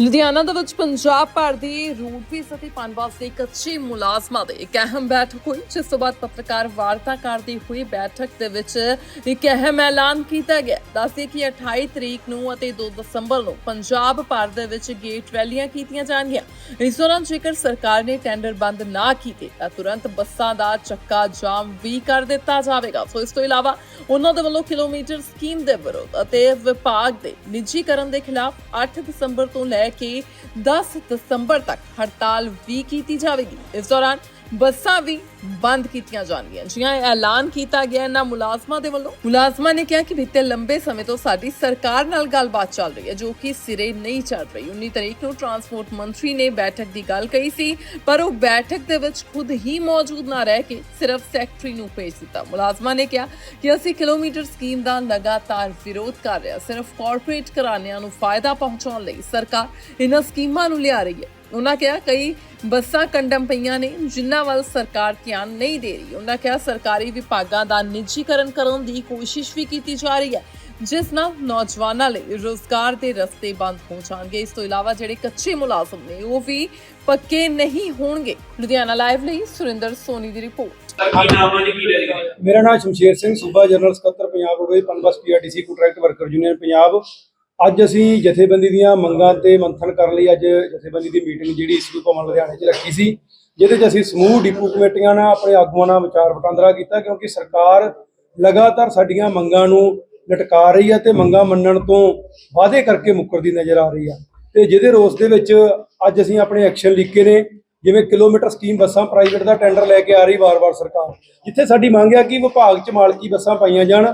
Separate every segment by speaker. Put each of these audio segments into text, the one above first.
Speaker 1: ਲੁਧਿਆਣਾ ਦੇ ਵਿੱਚ ਪੰਜਾਬ ਭਰ ਦੀ ਰੋਡਵੇਜ਼ ਅਤੇ ਪਨਬਸ ਦੇ ਕੱਚੇ ਮੁਲਾਜ਼ਮਾਂ ਦੇ ਇੱਕ ਅਹਿਮ ਬੈਠਕ ਹੋਈ, ਜਿਸ ਤੋਂ ਬਾਅਦ ਪੱਤਰਕਾਰ ਵਾਰਤਾ ਕਰਦੇ ਹੋਏ ਬੈਠਕ ਦੇ ਵਿੱਚ ਇੱਕ ਅਹਿਮ ਐਲਾਨ ਕੀਤਾ ਗਿਆ। ਦੱਸਦੇ ਕਿ 28 ਤਰੀਕ ਨੂੰ ਅਤੇ 2 ਦਸੰਬਰ ਨੂੰ ਪੰਜਾਬ ਭਰ ਦੇ ਵਿੱਚ ਗੇਟ ਰੈਲੀਆਂ ਕੀਤੀਆਂ ਜਾਣਗੀਆਂ। ਇਸ ਦੌਰਾਨ ਜੇਕਰ ਸਰਕਾਰ ਨੇ ਟੈਂਡਰ ਬੰਦ ਨਾ ਕੀਤੇ, ਤਾਂ ਤੁਰੰਤ ਬੱਸਾਂ ਦਾ ਚੱਕਾ ਜਾਮ ਵੀ ਕਰ ਦਿੱਤਾ ਜਾਵੇਗਾ। ਸੋ ਇਸ ਤੋਂ ਇਲਾਵਾ ਉਹਨਾਂ ਦੇ ਵੱਲੋਂ ਕਿਲੋਮੀਟਰ ਸਕੀਮ ਦੇ ਵਿਰੋਧ ਅਤੇ ਵਿਭਾਗ ਦੇ ਨਿੱਜੀਕਰਨ ਦੇ ਖਿਲਾਫ 8 ਦਸੰਬਰ ਤੋਂ ਲੈ ਕੇ 10 ਦਸੰਬਰ ਤੱਕ ਹੜਤਾਲ ਵੀ ਕੀਤੀ ਜਾਵੇਗੀ। ਇਸ ਦੌਰਾਨ ਬੱਸਾਂ ਵੀ ਬੰਦ ਕੀਤੀਆਂ ਜਾਣਗੀਆਂ। ਜਿਹਾਂ ਐਲਾਨ ਕੀਤਾ ਗਿਆ ਇਹਨਾਂ ਮੁਲਾਜ਼ਮਾਂ ਦੇ ਵੱਲੋਂ। ਮੁਲਾਜ਼ਮਾਂ ਨੇ ਕਿਹਾ ਕਿ ਬੀਤੇ ਲੰਬੇ ਸਮੇਂ ਤੋਂ ਸਾਡੀ ਸਰਕਾਰ ਨਾਲ ਗੱਲਬਾਤ ਚੱਲ ਰਹੀ ਹੈ, ਜੋ ਕਿ ਸਿਰੇ ਨਹੀਂ ਚੱਲ ਰਹੀ। 19 ਤਰੀਕ ਨੂੰ ਟਰਾਂਸਪੋਰਟ ਮੰਤਰੀ ਨੇ ਬੈਠਕ ਦੀ ਗੱਲ ਕਹੀ ਸੀ, ਪਰ ਉਹ ਬੈਠਕ ਦੇ ਵਿੱਚ ਖੁਦ ਹੀ ਮੌਜੂਦ ਨਾ ਰਹਿ ਕੇ ਸਿਰਫ ਸੈਕਟਰੀ ਨੂੰ ਭੇਜ ਦਿੱਤਾ। ਮੁਲਾਜ਼ਮਾਂ ਨੇ ਕਿਹਾ ਕਿ ਅਸੀਂ ਕਿਲੋਮੀਟਰ ਸਕੀਮ ਦਾ ਲਗਾਤਾਰ ਵਿਰੋਧ ਕਰ ਰਹੇ ਹਾਂ, ਸਿਰਫ ਕਾਰਪੋਰੇਟ ਘਰਾਣਿਆਂ ਨੂੰ ਫਾਇਦਾ ਪਹੁੰਚਾਉਣ ਲਈ ਸਰਕਾਰ ਇਹਨਾਂ ਸਕੀਮਾਂ ਨੂੰ ਲਿਆ ਰਹੀ ਹੈ। ਉਹਨਾਂ ਕਿਹਾ ਕਈ ਬੱਸਾਂ ਕੰਡਮ ਪਈਆਂ ਨੇ, ਜਿਨ੍ਹਾਂ ਵੱਲ ਸਰਕਾਰ ਧਿਆਨ ਨਹੀਂ ਦੇ ਰਹੀ। ਉਹਨਾਂ ਕਿਹਾ ਸਰਕਾਰੀ ਵਿਭਾਗਾਂ ਦਾ ਨਿੱਜੀਕਰਨ ਕਰਨ ਦੀ ਕੋਸ਼ਿਸ਼ ਵੀ ਕੀਤੀ ਜਾ ਰਹੀ ਹੈ, ਜਿਸ ਨਾਲ ਨੌਜਵਾਨਾਂ ਲਈ ਰੋਜ਼ਗਾਰ ਦੇ ਰਸਤੇ ਬੰਦ ਹੋ ਜਾਣਗੇ। ਇਸ ਤੋਂ ਇਲਾਵਾ ਜਿਹੜੇ ਕੱਚੇ ਮੁਲਾਜ਼ਮ ਨੇ, ਉਹ ਵੀ ਪੱਕੇ ਨਹੀਂ ਹੋਣਗੇ। ਲੁਧਿਆਣਾ ਲਾਈਵ ਲਈ ਸੁਰਿੰਦਰ ਸੋਨੀ ਦੀ ਰਿਪੋਰਟ।
Speaker 2: ਮੇਰਾ ਨਾਮ ਸ਼ਮਸ਼ੇਰ ਸਿੰਘ, ਸੂਬਾ ਜਨਰਲ ਸਕੱਤਰ, Punjab roadways, Punbus, PRTC contract worker union, Punjab. ਅੱਜ ਅਸੀਂ ਜਥੇਬੰਦੀ ਦੀਆਂ ਮੰਗਾਂ ਤੇ ਮੰਥਨ ਕਰਨ ਲਈ ਅੱਜ ਜਥੇਬੰਦੀ ਦੀ ਮੀਟਿੰਗ ਜਿਹੜੀ ਈਸਵੀ ਭਵਨ ਲੁਧਿਆਣੇ 'ਚ ਰੱਖੀ ਸੀ, ਜਿਹਦੇ 'ਚ ਅਸੀਂ ਸਮੂਹ ਡਿਪੂ ਕਮੇਟੀਆਂ ਨਾਲ ਆਪਣੇ ਆਗੂਆਂ ਨਾਲ ਵਿਚਾਰ ਵਟਾਂਦਰਾ ਕੀਤਾ, ਕਿਉਂਕਿ ਸਰਕਾਰ ਲਗਾਤਾਰ ਸਾਡੀਆਂ ਮੰਗਾਂ ਨੂੰ ਲਟਕਾ ਰਹੀ ਹੈ ਤੇ ਮੰਗਾਂ ਮੰਨਣ ਤੋਂ ਵਾਅਦੇ ਕਰਕੇ ਮੁੱਕਰਦੀ ਨਜ਼ਰ ਆ ਰਹੀ ਹੈ ਤੇ ਜਿਹਦੇ ਰੋਸ ਦੇ ਵਿੱਚ ਅੱਜ ਅਸੀਂ ਆਪਣੇ ਐਕਸ਼ਨ ਲਿਖੇ ਨੇ, ਜਿਵੇਂ ਕਿਲੋਮੀਟਰ ਸਕੀਮ ਬੱਸਾਂ ਪ੍ਰਾਈਵੇਟ ਦਾ ਟੈਂਡਰ ਲੈ ਕੇ ਆ ਰਹੀ ਵਾਰ-ਵਾਰ ਸਰਕਾਰ, ਜਿੱਥੇ ਸਾਡੀ ਮੰਗ ਹੈ ਕਿ ਵਿਭਾਗ 'ਚ ਮਾਲਕੀ ਬੱਸਾਂ ਪਾਈਆਂ ਜਾਣ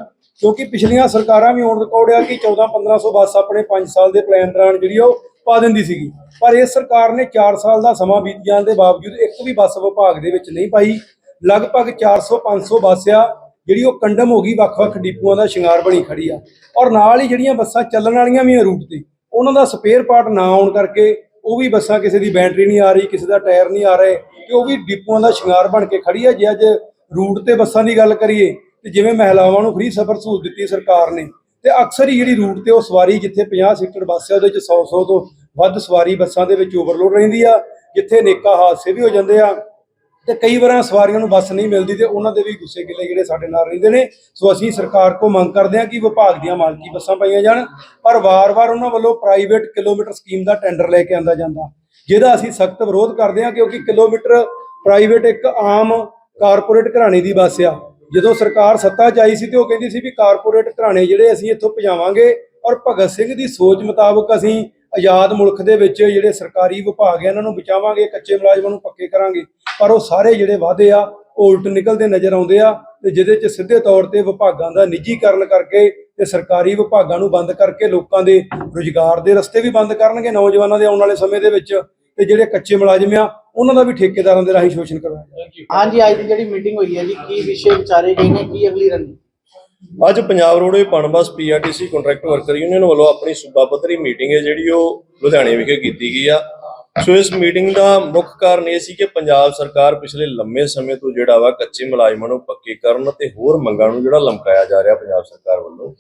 Speaker 2: ਕਿਉਂਕਿ ਪਿਛਲੀਆਂ ਸਰਕਾਰਾਂ ਵੀ ਔਨ ਰਿਕਾਰਡ ਆ ਕਿ 14-1500 ਬੱਸ ਆਪਣੇ 5 ਸਾਲ ਦੇ ਪਲਾਨ ਦੌਰਾਨ ਜਿਹੜੀ ਉਹ ਪਾ ਦਿੰਦੀ ਸੀਗੀ। ਪਰ ਇਸ ਸਰਕਾਰ ਨੇ 4 ਸਾਲ ਦਾ ਸਮਾਂ ਬੀਤ ਜਾਣ ਦੇ ਬਾਵਜੂਦ ਇੱਕ ਵੀ ਬੱਸ ਵਿਭਾਗ ਦੇ ਵਿੱਚ ਨਹੀਂ ਪਾਈ। ਲਗਭਗ 400-500 ਬੱਸ ਆ, ਜਿਹੜੀ ਉਹ ਕੰਡਮ ਹੋ ਗਈ, ਵੱਖ-ਵੱਖ ਡਿਪੂਆਂ ਦਾ ਸ਼ਿੰਗਾਰ ਬਣੀ ਖੜੀ ਆ। ਔਰ ਨਾਲ ਹੀ ਜਿਹੜੀਆਂ ਬੱਸਾਂ ਚੱਲਣ ਵਾਲੀਆਂ ਵੀ ਆ ਰੂਟ ਤੇ, ਉਹਨਾਂ ਦਾ ਸਪੇਅਰ ਪਾਰਟ ਨਾ ਆਉਣ ਕਰਕੇ ਉਹ ਵੀ ਬੱਸਾਂ ਕਿਸੇ ਦੀ ਬੈਟਰੀ ਨਹੀਂ ਆ ਰਹੀ, ਕਿਸੇ ਦਾ ਟਾਇਰ ਨਹੀਂ ਆ ਰਹੇ ਤੇ ਉਹ ਵੀ ਡਿਪੂਆਂ ਦਾ ਸ਼ਿੰਗਾਰ ਬਣ ਕੇ ਖੜੀ ਆ। ਜੇ ਅੱਜ ਰੂਟ ਤੇ ਬੱਸਾਂ ਦੀ ਗੱਲ ਕਰੀਏ ਤੇ ਜਿਵੇਂ ਮਹਿਲਾਵਾਂ ਨੂੰ ਫ੍ਰੀ ਸਫ਼ਰ ਸਹੂਲਤ ਦਿੱਤੀ ਸਰਕਾਰ ਨੇ, ਤੇ ਅਕਸਰ ਹੀ ਜਿਹੜੀ ਰੂਟ ਤੇ ਉਹ ਸਵਾਰੀ ਜਿੱਥੇ 50 ਸੀਟਰ ਬੱਸ ਹੈ ਉਹਦੇ ਚ 100 100 ਤੋਂ ਵੱਧ ਸਵਾਰੀ ਬੱਸਾਂ ਦੇ ਵਿੱਚ ਓਵਰਲੋਡ ਰਹਿੰਦੀ ਆ, ਜਿੱਥੇ ਨੇਕਾ ਹਾਦਸੇ ਵੀ ਹੋ ਜਾਂਦੇ ਆ, ਤੇ ਕਈ ਵਾਰਾਂ ਸਵਾਰੀਆਂ ਨੂੰ ਬੱਸ ਨਹੀਂ ਮਿਲਦੀ ਤੇ ਉਹਨਾਂ ਦੇ ਵੀ ਗੁੱਸੇ ਗਿਲੇ ਜਿਹੜੇ ਸਾਡੇ ਨਾਲ ਰਹਿੰਦੇ ਨੇ। ਸੋ ਅਸੀਂ ਸਰਕਾਰ ਕੋ ਮੰਗ ਕਰਦੇ ਹਾਂ ਕਿ ਵਿਭਾਗ ਦੀਆਂ ਮਾਲਕੀ ਬੱਸਾਂ ਪਾਈਆਂ ਜਾਣ, ਪਰ ਵਾਰ-ਵਾਰ ਉਹਨਾਂ ਵੱਲੋਂ ਪ੍ਰਾਈਵੇਟ ਕਿਲੋਮੀਟਰ ਸਕੀਮ ਦਾ ਟੈਂਡਰ ਲੈ ਕੇ ਆਂਦਾ ਜਾਂਦਾ। ਜਿਹਦਾ ਅਸੀਂ ਸਖਤ ਵਿਰੋਧ ਕਰਦੇ ਹਾਂ ਕਿਉਂਕਿ ਕਿਲੋਮੀਟਰ ਪ੍ਰਾਈਵੇਟ ਇੱਕ ਆਮ ਕਾਰਪੋਰੇਟ ਘਰਾਣੇ ਦੀ ਬੱਸ ਆ। ਜਦੋਂ ਸਰਕਾਰ ਸੱਤਾ 'ਚ ਆਈ ਸੀ ਤੇ ਉਹ ਕਹਿੰਦੀ ਸੀ ਵੀ ਕਾਰਪੋਰੇਟ ਘਰਾਣੇ ਜਿਹੜੇ ਅਸੀਂ ਇੱਥੋਂ ਭਜਾਵਾਂਗੇ ਔਰ ਭਗਤ ਸਿੰਘ ਦੀ ਸੋਚ ਮੁਤਾਬਕ ਅਸੀਂ ਆਜ਼ਾਦ ਮੁਲਕ ਦੇ ਵਿੱਚ ਜਿਹੜੇ ਸਰਕਾਰੀ ਵਿਭਾਗ ਆ ਇਹਨਾਂ ਨੂੰ ਬਚਾਵਾਂਗੇ, ਕੱਚੇ ਮੁਲਾਜ਼ਮਾਂ ਨੂੰ ਪੱਕੇ ਕਰਾਂਗੇ। ਪਰ ਉਹ ਸਾਰੇ ਜਿਹੜੇ ਵਾਅਦੇ ਆ, ਉਹ ਉਲਟ ਨਿਕਲਦੇ ਨਜ਼ਰ ਆਉਂਦੇ ਆ ਤੇ ਜਿਹਦੇ 'ਚ ਸਿੱਧੇ ਤੌਰ ਤੇ ਵਿਭਾਗਾਂ ਦਾ ਨਿੱਜੀਕਰਨ ਕਰਕੇ ਤੇ ਸਰਕਾਰੀ ਵਿਭਾਗਾਂ ਨੂੰ ਬੰਦ ਕਰਕੇ ਲੋਕਾਂ ਦੇ ਰੁਜ਼ਗਾਰ ਦੇ ਰਸਤੇ ਵੀ ਬੰਦ ਕਰਨਗੇ ਨੌਜਵਾਨਾਂ ਦੇ ਆਉਣ ਵਾਲੇ ਸਮੇਂ ਦੇ ਵਿੱਚ ਤੇ ਜਿਹੜੇ ਕੱਚੇ ਮੁਲਾਜ਼ਮ ਆ ਉਹਨਾਂ ਦਾ ਵੀ ਠੇਕੇਦਾਰਾਂ ਦੇ ਰਾਹੀਂ ਸ਼ੋਸ਼ਣ ਕਰਵਾਇਆ
Speaker 3: ਹਾਂਜੀ ਅੱਜ ਦੀ ਜਿਹੜੀ ਮੀਟਿੰਗ ਹੋਈ ਹੈ ਜੀ ਕੀ ਵਿਸ਼ੇ ਵਿਚਾਰੇ ਗਏ ਨੇ ਕੀ ਅਗਲੀ ਰਣਨੀਤੀ?
Speaker 4: ਅੱਜ Punjab roadway Punbus PRTC contract worker union ਵੱਲੋਂ ਆਪਣੀ ਸੂਬਾ ਪੱਧਰੀ ਮੀਟਿੰਗ ਹੈ ਜਿਹੜੀ ਉਹ ਲੁਧਿਆਣੇ ਵਿਖੇ ਕੀਤੀ ਗਈ ਆ। ਸੋ ਇਸ ਮੀਟਿੰਗ ਦਾ ਮੁੱਖ ਕਾਰਨ ਇਹ ਸੀ ਕਿ ਪੰਜਾਬ ਸਰਕਾਰ ਪਿਛਲੇ ਲੰਮੇ ਸਮੇਂ ਤੋਂ ਜਿਹੜਾ ਵਾ ਕੱਚੇ ਮੁਲਾਜ਼ਮਾਂ ਨੂੰ ਪੱਕੇ ਕਰਨ ਤੇ ਹੋਰ ਮੰਗਾਂ ਨੂੰ ਜਿਹੜਾ ਲਮਕਾਇਆ ਜਾ ਰਿਹਾ ਪੰਜਾਬ ਸਰਕਾਰ ਵੱਲੋਂ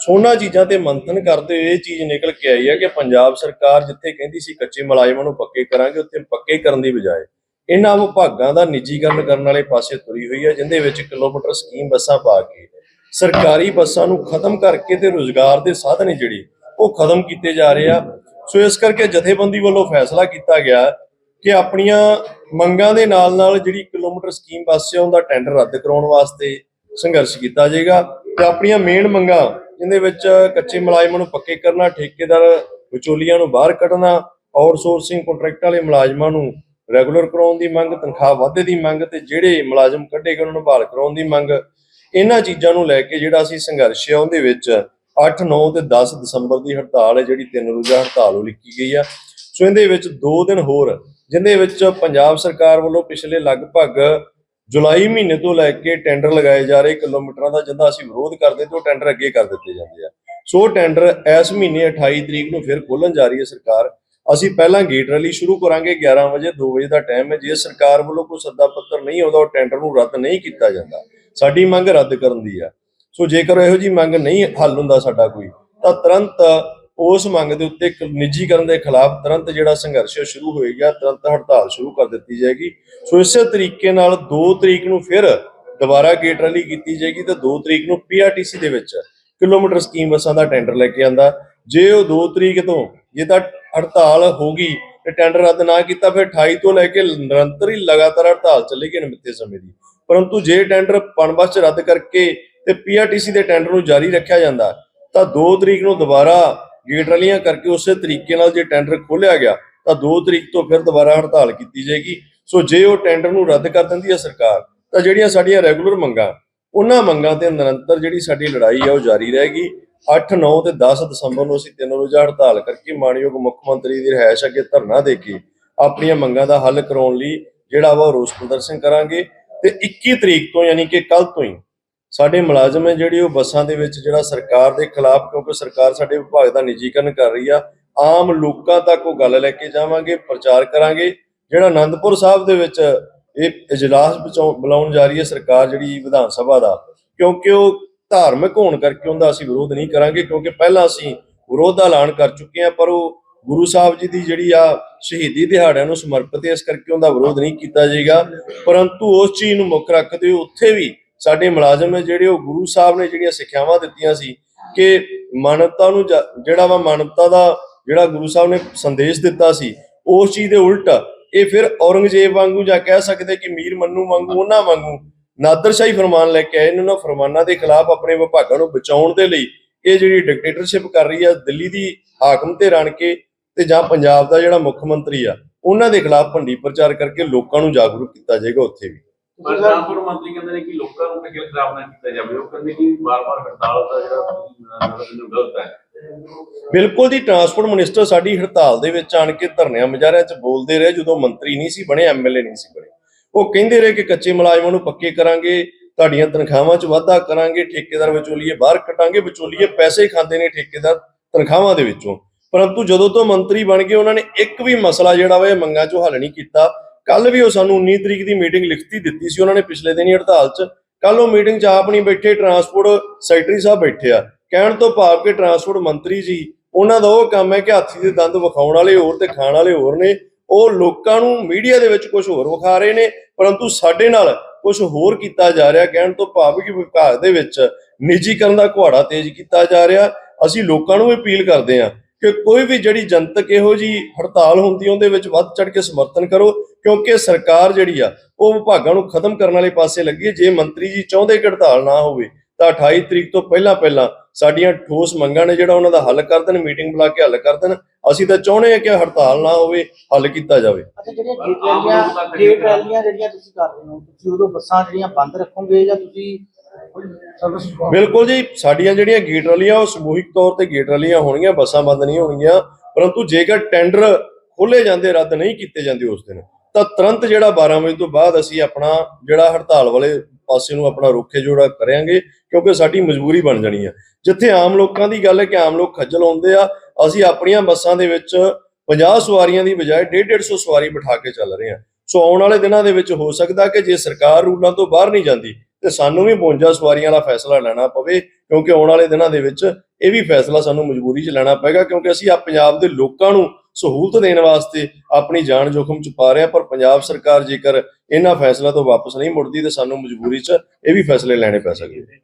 Speaker 4: ਸੋ ਚੀਜ਼ਾਂ ਤੇ ਮੰਥਨ ਕਰਦੇ ਹੋਏ ਇਹ ਚੀਜ਼ ਨਿਕਲ ਕੇ ਆਈ ਹੈ ਕਿ ਪੰਜਾਬ ਸਰਕਾਰ ਜਿੱਥੇ ਕਹਿੰਦੀ ਸੀ ਕੱਚੇ ਮੁਲਾਜ਼ਮਾਂ ਨੂੰ ਪੱਕੇ ਕਰਾਂਗੇ, ਉੱਥੇ ਪੱਕੇ ਕਰਨ ਦੀ ਬਜਾਏ ਇਹਨਾਂ ਵਿਭਾਗਾਂ ਦਾ ਨਿੱਜੀਕਰਨ ਕਰਨ ਵਾਲੇ ਪਾਸੇ ਤੁਰੀ ਹੋਈ ਹੈ, ਜਿੰਦੇ ਵਿੱਚ ਕਿਲੋਮੀਟਰ ਸਕੀਮ ਬੱਸਾਂ ਪਾ ਕੇ ਸਰਕਾਰੀ ਬੱਸਾਂ ਨੂੰ ਖਤਮ ਕਰਕੇ ਤੇ ਰੋਜ਼ਗਾਰ ਦੇ ਸਾਧਨ ਜਿਹੜੀ ਉਹ ਖਤਮ ਕੀਤੇ ਜਾ ਰਹੇ ਆ। ਸੋ ਇਸ ਕਰਕੇ ਜਥੇਬੰਦੀ ਵੱਲੋਂ ਫੈਸਲਾ ਕੀਤਾ ਗਿਆ ਕਿ ਆਪਣੀਆਂ ਮੰਗਾਂ ਦੇ ਨਾਲ ਨਾਲ ਜਿਹੜੀ ਕਿਲੋਮੀਟਰ ਸਕੀਮ ਬੱਸ ਹੈ ਉਹਦਾ ਟੈਂਡਰ ਰੱਦ ਕਰਾਉਣ ਵਾਸਤੇ ਸੰਘਰਸ਼ ਕੀਤਾ ਜਾਏਗਾ ਤੇ ਆਪਣੀਆਂ ਮੇਨ ਮੰਗਾਂ ਜਿੰਦੇ ਵਿੱਚ ਕੱਚੇ ਮੁਲਾਜ਼ਮਾਂ ਨੂੰ ਪੱਕੇ ਕਰਨਾ, ਠੇਕੇਦਾਰ ਵਿਚੋਲੀਆਂ ਨੂੰ ਬਾਹਰ ਕੱਢਣਾ ਆਊਟਸੋਰਸਿੰਗ ਕੰਟਰੈਕਟ ਵਾਲੇ ਮੁਲਾਜ਼ਮਾਂ ਨੂੰ ਰੈਗੂਲਰ ਕਰਾਉਣ ਦੀ ਮੰਗ, ਤਨਖਾਹ ਵਾਧੇ ਦੀ ਮੰਗ ਤੇ ਜਿਹੜੇ ਮੁਲਾਜ਼ਮ ਕੱਢੇ ਗਏ ਉਹਨਾਂ ਨੂੰ ਬਹਾਲ ਕਰਾਉਣ ਦੀ ਮੰਗ, ਇਹਨਾਂ ਚੀਜ਼ਾਂ ਨੂੰ ਲੈ ਕੇ ਜਿਹੜਾ ਅਸੀਂ ਸੰਘਰਸ਼ ਆ ਉਹਦੇ ਵਿੱਚ 8 9 ਤੇ 10 ਦਸੰਬਰ ਦੀ ਹੜਤਾਲ ਹੈ, ਜਿਹੜੀ ਤਿੰਨ ਰੋਜ਼ਾ ਹੜਤਾਲ ਉਹ ਲਿਖੀ ਗਈ ਆ। ਸੋ ਇਹਦੇ ਵਿੱਚ 2 ਦਿਨ ਹੋਰ ਜਿੰਦੇ ਵਿੱਚ ਪੰਜਾਬ ਸਰਕਾਰ ਵੱਲੋਂ ਪਿਛਲੇ ਲਗਭਗ ਜੁਲਾਈ ਮਹੀਨੇ ਤੋਂ ਲੈ ਕੇ ਟੈਂਡਰ ਲਗਾਏ ਜਾ ਰਹੇ ਕਿਲੋਮੀਟਰਾਂ ਦਾ, ਜਿੰਦਾ ਅਸੀਂ ਵਿਰੋਧ ਕਰਦੇ ਤੇ ਉਹ ਟੈਂਡਰ ਅੱਗੇ ਕਰ ਦਿੱਤੇ ਜਾਂਦੇ ਆ। ਸੋ ਉਹ ਟੈਂਡਰ ਇਸ ਮਹੀਨੇ 28 ਤਰੀਕ ਨੂੰ ਫਿਰ ਖੋਲਣ ਜਾ ਰਹੀ ਹੈ ਸਰਕਾਰ। ਅਸੀਂ ਪਹਿਲਾਂ ਗੇਟ ਰੈਲੀ ਸ਼ੁਰੂ ਕਰਾਂਗੇ 11 ਵਜੇ 2 ਵਜੇ ਦਾ ਟਾਈਮ ਹੈ। ਜੇ ਸਰਕਾਰ ਵੱਲੋਂ ਕੋਈ ਸੱਦਾ ਪੱਤਰ ਨਹੀਂ ਆਉਂਦਾ, ਉਹ ਟੈਂਡਰ ਨੂੰ ਰੱਦ ਨਹੀਂ ਕੀਤਾ ਜਾਂਦਾ। ਸਾਡੀ ਮੰਗ ਰੱਦ ਕਰਨ ਦੀ ਆ। ਸੋ ਜੇਕਰ ਇਹੋ ਜੀ ਮੰਗ ਨਹੀਂ ਹੱਲ ਹੁੰਦਾ ਸਾਡਾ ਕੋਈ, ਤਾਂ ਤੁਰੰਤ ਉਸ ਮੰਗ ਦੇ ਉੱਤੇ ਨਿੱਜੀਕਰਨ ਦੇ ਖਿਲਾਫ ਤੁਰੰਤ ਜਿਹੜਾ ਸੰਘਰਸ਼ ਸ਼ੁਰੂ ਹੋਏਗਾ, ਤੁਰੰਤ ਹੜਤਾਲ ਸ਼ੁਰੂ ਕਰ ਦਿੱਤੀ ਜਾਏਗੀ। ਸੋ ਇਸੇ ਤਰੀਕੇ ਨਾਲ 2 ਤਰੀਕ ਨੂੰ ਫਿਰ ਦੁਬਾਰਾ ਗੇਟ ਰੈਲੀ ਕੀਤੀ ਜਾਏਗੀ ਤੇ 2 ਤਰੀਕ ਨੂੰ ਪੀਆਰਟੀਸੀ ਦੇ ਵਿੱਚ ਕਿਲੋਮੀਟਰ ਸਕੀਮ ਬੱਸਾਂ ਦਾ ਟੈਂਡਰ ਲੈ ਕੇ ਆਂਦਾ। ਜੇ ਉਹ 2 ਤਰੀਕ ਤੋਂ ਜੇ ਤਾਂ ਹੜਤਾਲ ਹੋਗੀ ਤੇ ਟੈਂਡਰ ਰੱਦ ਨਾ ਕੀਤਾ, ਫਿਰ 28 ਤੋਂ ਲੈ ਕੇ ਨਿਰੰਤਰ ਹੀ ਲਗਾਤਾਰ ਹੜਤਾਲ ਚੱਲੇਗੀ ਅਣਮਿੱਥੇ ਸਮੇਂ ਦੀ। ਪਰੰਤੂ ਜੇ ਟੈਂਡਰ ਪਣਬਸ ਚ ਰੱਦ ਕਰਕੇ ਤੇ ਪੀਆਰਟੀਸੀ ਦੇ ਟੈਂਡਰ ਨੂੰ ਜਾਰੀ ਰੱਖਿਆ ਜਾਂਦਾ, ਤਾਂ 2 ਤਰੀਕ ਨੂੰ ਦੁਬਾਰਾ ਗੇਟ ਰੈਲੀਆਂ ਕਰਕੇ ਉਸੇ ਤਰੀਕੇ ਨਾਲ ਜੇ ਟੈਂਡਰ ਖੋਲਿਆ ਗਿਆ, ਤਾਂ 2 ਤਰੀਕ ਤੋਂ ਫਿਰ ਦੁਬਾਰਾ ਹੜਤਾਲ ਕੀਤੀ ਜਾਏਗੀ। ਸੋ ਜੇ ਉਹ ਟੈਂਡਰ ਨੂੰ ਰੱਦ ਕਰ ਦਿੰਦੀ ਹੈ ਸਰਕਾਰ, ਤਾਂ ਜਿਹੜੀਆਂ ਸਾਡੀਆਂ ਰੈਗੂਲਰ ਮੰਗਾਂ, ਉਹਨਾਂ ਮੰਗਾਂ ਤੇ ਨਿਰੰਤਰ ਜਿਹੜੀ ਸਾਡੀ ਲੜਾਈ ਹੈ ਉਹ ਜਾਰੀ ਰਹੇਗੀ। 8 9 ਤੇ 10 ਦਸੰਬਰ ਨੂੰ ਅਸੀਂ ਤਿੰਨ ਰੋਜ਼ਾ ਹੜਤਾਲ ਕਰਕੇ ਮਾਨਯੋਗ ਮੁੱਖ ਮੰਤਰੀ ਦੀ ਰਿਹਾਇਸ਼ ਅੱਗੇ ਧਰਨਾ ਦੇ ਕੇ ਆਪਣੀਆਂ ਮੰਗਾਂ ਦਾ ਹੱਲ ਕਰਾਉਣ ਲਈ ਜਿਹੜਾ ਵਾ ਉਹ ਰੋਸ ਪ੍ਰਦਰਸ਼ਨ ਕਰਾਂਗੇ। ਤੇ 21 ਤਰੀਕ ਤੋਂ ਯਾਨੀ ਕਿ ਕੱਲ ਤੋਂ ਹੀ ਸਾਡੇ ਮੁਲਾਜ਼ਮ ਹੈ ਜਿਹੜੀ ਉਹ ਬੱਸਾਂ ਦੇ ਵਿੱਚ ਜਿਹੜਾ ਸਰਕਾਰ ਦੇ ਖਿਲਾਫ, ਕਿਉਂਕਿ ਸਰਕਾਰ ਸਾਡੇ ਵਿਭਾਗ ਦਾ ਨਿੱਜੀਕਰਨ ਕਰ ਰਹੀ ਆ, ਆਮ ਲੋਕਾਂ ਤੱਕ ਉਹ ਗੱਲ ਲੈ ਕੇ ਜਾਵਾਂਗੇ, ਪ੍ਰਚਾਰ ਕਰਾਂਗੇ। ਜਿਹੜਾ ਆਨੰਦਪੁਰ ਸਾਹਿਬ ਦੇ ਵਿੱਚ ਇਹ ਇਜਲਾਸ ਬਚਾਉ- ਬੁਲਾਉਣ ਜਾ ਰਹੀ ਹੈ ਸਰਕਾਰ ਜਿਹੜੀ ਵਿਧਾਨ ਸਭਾ ਦਾ, ਕਿਉਂਕਿ ਉਹ ਧਾਰਮਿਕ ਹੋਣ ਕਰਕੇ ਉਹਦਾ ਅਸੀਂ ਵਿਰੋਧ ਨਹੀਂ ਕਰਾਂਗੇ, ਕਿਉਂਕਿ ਪਹਿਲਾਂ ਅਸੀਂ ਵਿਰੋਧ ਦਾ ਐਲਾਨ ਕਰ ਚੁੱਕੇ ਹਾਂ, ਪਰ ਉਹ ਗੁਰੂ ਸਾਹਿਬ ਜੀ ਦੀ ਜਿਹੜੀ ਆ ਸ਼ਹੀਦੀ ਦਿਹਾੜਿਆਂ ਨੂੰ ਸਮਰਪਿਤ ਹੈ, ਇਸ ਕਰਕੇ ਉਹਦਾ ਵਿਰੋਧ ਨਹੀਂ ਕੀਤਾ ਜਾਏਗਾ। ਪਰੰਤੂ ਉਸ ਚੀਜ਼ ਨੂੰ ਮੁੱਖ ਰੱਖਦੇ ਹੋਏ ਉੱਥੇ ਵੀ ਸਾਡੇ ਮੁਲਾਜ਼ਮ ਹੈ ਜਿਹੜੇ ਉਹ ਗੁਰੂ ਸਾਹਿਬ ਨੇ ਜਿਹੜੀਆਂ ਸਿੱਖਿਆਵਾਂ ਦਿੱਤੀਆਂ ਸੀ ਕਿ ਮਾਨਵਤਾ ਨੂੰ ਜਿਹੜਾ ਵਾ ਮਾਨਵਤਾ ਦਾ ਜਿਹੜਾ ਗੁਰੂ ਸਾਹਿਬ ਨੇ ਸੰਦੇਸ਼ ਦਿੱਤਾ ਸੀ, ਉਸ ਚੀਜ਼ ਦੇ ਉਲਟ ਇਹ ਫਿਰ ਔਰੰਗਜ਼ੇਬ ਵਾਂਗੂ ਜਾਂ ਕਹਿ ਸਕਦੇ ਕਿ ਮੀਰ ਮੰਨੂ ਵਾਂਗੂ, ਉਹਨਾਂ ਵਾਂਗੂ ਨਾਦਰਸ਼ਾਹੀ ਫਰਮਾਨ ਲੈ ਕੇ ਆਏ, ਇਹਨਾਂ ਫਰਮਾਨਾਂ ਦੇ ਖਿਲਾਫ ਆਪਣੇ ਵਿਭਾਗਾਂ ਨੂੰ ਬਚਾਉਣ ਦੇ ਲਈ ਇਹ ਜਿਹੜੀ ਡਿਕਟੇਟਰਸ਼ਿਪ ਕਰ ਰਹੀ ਆ, ਦਿੱਲੀ ਦੀ ਹਾਕਮ ਤੇ ਰਣ ਕੇ ਤੇ ਜਾਂ ਪੰਜਾਬ ਦਾ ਜਿਹੜਾ ਮੁੱਖ ਮੰਤਰੀ ਆ, ਉਹਨਾਂ ਦੇ ਖਿਲਾਫ ਭੰਡੀ ਪ੍ਰਚਾਰ ਕਰਕੇ ਲੋਕਾਂ ਨੂੰ ਜਾਗਰੂਕ ਕੀਤਾ ਜਾਏਗਾ ਉੱਥੇ ਵੀ।
Speaker 5: ਪਰ ਟਰਾਂਸਪੋਰਟ ਮੰਤਰੀ ਕਹਿੰਦੇ ਨੇ ਕਿ ਲੋਕਾਂ ਨੂੰ ਟਿਕਟ ਖਰਾਬ ਨਾ ਕੀਤਾ ਜਾਵੇ। ਉਹ ਕਹਿੰਦੇ ਕਿ ਵਾਰ-ਵਾਰ ਹੜਤਾਲ ਦਾ ਜਿਹੜਾ ਨਜ਼ਰ ਗਲਤ ਹੈ।
Speaker 4: ਬਿਲਕੁਲ ਜੀ ਟਰਾਂਸਪੋਰਟ ਮਿਨਿਸਟਰ ਸਾਡੀ ਹੜਤਾਲ ਦੇ ਵਿੱਚ ਆਣ ਕੇ ਧਰਨਿਆਂ ਮੁਜ਼ਾਹਰਿਆਂ 'ਚ ਬੋਲਦੇ ਰਹੇ ਜਦੋਂ ਮੰਤਰੀ ਨਹੀਂ ਸੀ ਬਣੇ ਐਮਐਲਏ ਨਹੀਂ ਸੀ ਬਣੇ। ਉਹ ਕਹਿੰਦੇ ਰਹੇ ਕਿ ਕੱਚੇ ਮੁਲਾਜ਼ਮਾਂ ਨੂੰ ਪੱਕੇ ਕਰਾਂਗੇ ਤੁਹਾਡੀਆਂ ਤਨਖਾਹਾਂ 'ਚ ਵਾਧਾ ਕਰਾਂਗੇ ਠੇਕੇਦਾਰ ਵਿਚੋਲੀਏ ਬਾਹਰ ਕਟਾਂਗੇ ਵਿਚੋਲੀਏ ਪੈਸੇ ਖਾਂਦੇ ਨੇ ਠੇਕੇਦਾਰ ਤਨਖਾਹਾਂ ਦੇ ਵਿੱਚੋਂ। ਪਰੰਤੂ ਜਦੋਂ ਤੋਂ ਮੰਤਰੀ ਬਣ ਗਏ ਉਹਨਾਂ ਨੇ ਇੱਕ ਵੀ ਮਸਲਾ ਜਿਹੜਾ ਵਾ ਇਹ ਮੰਗਾਂ 'ਚੋਂ ਹੱਲ ਨਹੀਂ ਕੀਤਾ। ਕੱਲ ਵੀ ਉਹ ਸਾਨੂੰ 19 ਤਰੀਕ ਦੀ ਮੀਟਿੰਗ ਲਿਖਤੀ ਦਿੱਤੀ ਸੀ, ਉਹਨਾਂ ਨੇ ਪਿਛਲੇ ਦਿਨ ਹੀ ਹੜਤਾਲ 'ਚ। ਕੱਲ ਉਹ ਮੀਟਿੰਗ 'ਚ ਆਪ ਨਹੀਂ ਬੈਠੇ ਟਰਾਂਸਪੋਰਟ ਸੈਕਟਰੀ ਸਾਹਿਬ ਬੈਠੇ ਆ। ਕਹਿਣ ਤੋਂ ਭਾਵ ਕਿ ਟਰਾਂਸਪੋਰਟ ਮੰਤਰੀ ਜੀ, ਉਹਨਾਂ ਦਾ ਉਹ ਕੰਮ ਹੈ ਕਿ ਹਾਥੀ ਦੇ ਦੰਦ ਵਿਖਾਉਣ ਵਾਲੇ ਹੋਰ ਤੇ ਖਾਣ ਵਾਲੇ ਹੋਰ ਨੇ। ਉਹ ਲੋਕਾਂ ਨੂੰ ਮੀਡੀਆ ਦੇ ਵਿੱਚ ਕੁਝ ਹੋਰ ਵਿਖਾ ਰਹੇ ਨੇ, ਪਰੰਤੂ ਸਾਡੇ ਨਾਲ ਕੁਝ ਹੋਰ ਕੀਤਾ ਜਾ ਰਿਹਾ। ਕਹਿਣ ਤੋਂ ਭਾਵ ਕਿ ਵਿਭਾਗ ਦੇ ਵਿੱਚ ਨਿੱਜੀਕਰਨ ਦਾ ਘੁਆੜਾ ਤੇਜ਼ ਕੀਤਾ ਜਾ ਰਿਹਾ। ਅਸੀਂ ਲੋਕਾਂ ਨੂੰ ਵੀ ਅਪੀਲ ਕਰਦੇ ਹਾਂ ਕਿ ਕੋਈ ਵੀ ਜਿਹੜੀ ਜਨਤਕ ਇਹੋ ਜੀ ਹੜਤਾਲ ਹੁੰਦੀ ਉਹਦੇ ਵਿੱਚ ਵੱਧ ਚੜ ਕੇ ਸਮਰਥਨ ਕਰੋ, ਕਿਉਂਕਿ ਸਰਕਾਰ ਜਿਹੜੀ ਆ, ਉਹ ਵਿਭਾਗਾਂ ਨੂੰ ਖਤਮ ਕਰਨ ਵਾਲੇ ਪਾਸੇ ਲੱਗੀ ਹੈ। ਜੇ ਮੰਤਰੀ ਜੀ ਚਾਹੁੰਦੇ ਕਿ ਹੜਤਾਲ ਨਾ ਹੋਵੇ, ਤਾਂ 28 ਤਰੀਕ ਤੋਂ ਪਹਿਲਾਂ ਪਹਿਲਾਂ ਸਾਡੀਆਂ ਠੋਸ ਮੰਗਾਂ ਨੇ ਜਿਹੜਾ ਉਹਨਾਂ ਦਾ ਹੱਲ ਕਰ ਦੇਣ, ਮੀਟਿੰਗ ਬੁਲਾ ਕੇ ਹੱਲ ਕਰ ਦੇਣ ਅਸੀਂ ਤਾਂ ਚਾਹੁੰਦੇ ਹਾਂ ਕਿ ਹੜਤਾਲ ਨਾ ਹੋਵੇ, ਹੱਲ ਕੀਤਾ ਜਾਵੇ
Speaker 3: ਅੱਛਾ, ਜਿਹੜੀਆਂ ਗੇਟ ਰੈਲੀਆਂ ਜਿਹੜੀਆਂ ਤੁਸੀਂ ਕਰ ਰਹੇ ਹੋ, ਤੁਸੀਂ ਉਦੋਂ ਬੱਸਾਂ ਜਿਹੜੀਆਂ ਬੰਦ ਰੱਖੋਗੇ ਜਾਂ ਤੁਸੀਂ
Speaker 4: ਬਿਲਕੁਲ ਜੀ, ਸਾਡੀਆਂ ਜਿਹੜੀਆਂ ਗੇਟ ਰੈਲੀਆਂ, ਉਹ ਸਮੂਹਿਕ ਤੌਰ ਤੇ ਗੇਟ ਰੈਲੀਆਂ ਹੋਣਗੀਆਂ, ਬੱਸਾਂ ਬੰਦ ਨਹੀਂ ਹੋਣਗੀਆਂ, ਪਰੰਤੂ ਜੇਕਰ ਟੈਂਡਰ ਖੋਲੇ ਜਾਂਦੇ, ਰੱਦ ਨਹੀਂ ਕੀਤੇ ਜਾਂਦੇ ਉਸ ਦਿਨ, ਤਾਂ ਤੁਰੰਤ ਜਿਹੜਾ 12 ਵਜੇ ਤੋਂ ਬਾਅਦ ਅਸੀਂ ਆਪਣਾ ਜਿਹੜਾ ਹੜਤਾਲ ਵਾਲੇ ਪਾਸੇ ਨੂੰ ਆਪਣਾ ਰੁੱਖੇ ਜੋੜਾ ਕਰਾਂਗੇ, ਕਿਉਂਕਿ ਸਾਡੀ ਮਜਬੂਰੀ ਬਣ ਜਾਣੀ ਹੈ। ਜਿੱਥੇ ਆਮ ਲੋਕਾਂ ਦੀ ਗੱਲ ਹੈ ਕਿ ਆਮ ਲੋਕ ਖੱਜਲ ਹੁੰਦੇ ਆ, ਅਸੀਂ ਆਪਣੀਆਂ ਬੱਸਾਂ ਦੇ ਵਿੱਚ 50 ਸਵਾਰੀਆਂ ਦੀ ਬਜਾਏ 150 ਸਵਾਰੀ ਬਿਠਾ ਕੇ ਚੱਲ ਰਹੇ ਹਾਂ। ਸੋ ਆਉਣ ਵਾਲੇ ਦਿਨਾਂ ਦੇ ਵਿੱਚ ਹੋ ਸਕਦਾ ਕਿ ਜੇ ਸਰਕਾਰ ਰੂਲਾਂ ਤੋਂ ਬਾਹਰ ਨਹੀਂ ਜਾਂਦੀ ਤੇ ਸਾਨੂੰ ਵੀ 52 ਸਵਾਰੀਆਂ ਵਾਲਾ ਫੈਸਲਾ ਲੈਣਾ ਪਵੇ, ਕਿਉਂਕਿ ਆਉਣ ਵਾਲੇ ਦਿਨਾਂ ਦੇ ਵਿੱਚ ਇਹ ਵੀ ਫੈਸਲਾ ਸਾਨੂੰ ਮਜਬੂਰੀ 'ਚ ਲੈਣਾ ਪਏਗਾ, ਕਿਉਂਕਿ ਅਸੀਂ ਆ ਪੰਜਾਬ ਦੇ ਲੋਕਾਂ ਨੂੰ ਸਹੂਲਤ ਦੇਣ ਵਾਸਤੇ ਆਪਣੀ ਜਾਨ ਜੋਖਮ 'ਚ ਪਾ ਰਹੇ ਹਾਂ, ਪਰ ਪੰਜਾਬ ਸਰਕਾਰ ਜੇਕਰ ਇਹਨਾਂ ਫੈਸਲਾ ਤੋਂ ਵਾਪਸ ਨਹੀਂ ਮੁੜਦੀ, ਤੇ ਸਾਨੂੰ ਮਜਬੂਰੀ 'ਚ ਇਹ ਵੀ ਫੈਸਲੇ ਲੈਣੇ ਪੈ ਸਕਦੇ